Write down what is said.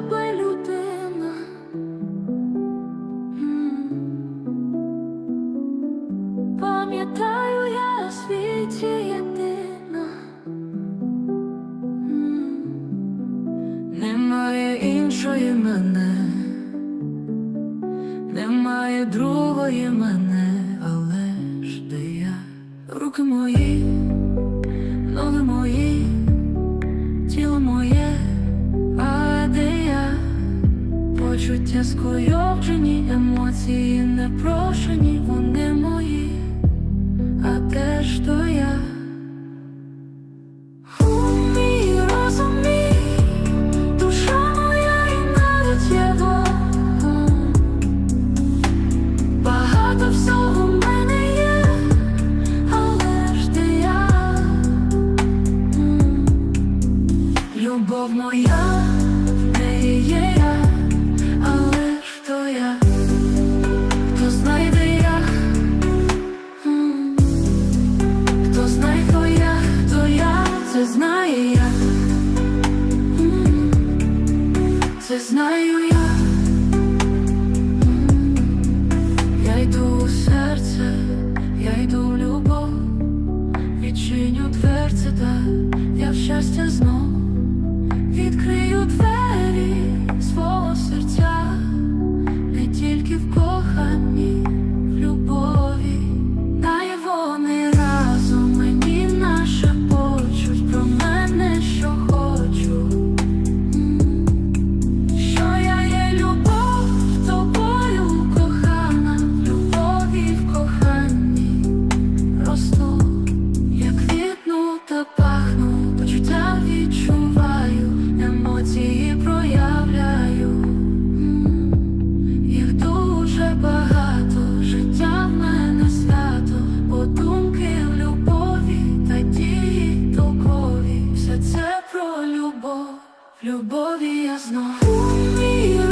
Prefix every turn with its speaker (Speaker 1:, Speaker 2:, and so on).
Speaker 1: тебе людина. Пам'ятаю я світі єдина. Немає іншої мене, немає другої мене, але ж де я, руки мої, почуття скойовджені, емоції непрошені, вони мої, а де ж то я? У мій розум мій, душа я. Йду у серце, я йду в любов, відчиню дверце, та я щастя знов. Відкрию двері свого серця, не тільки в коханні, про любов, любові я знов. У мій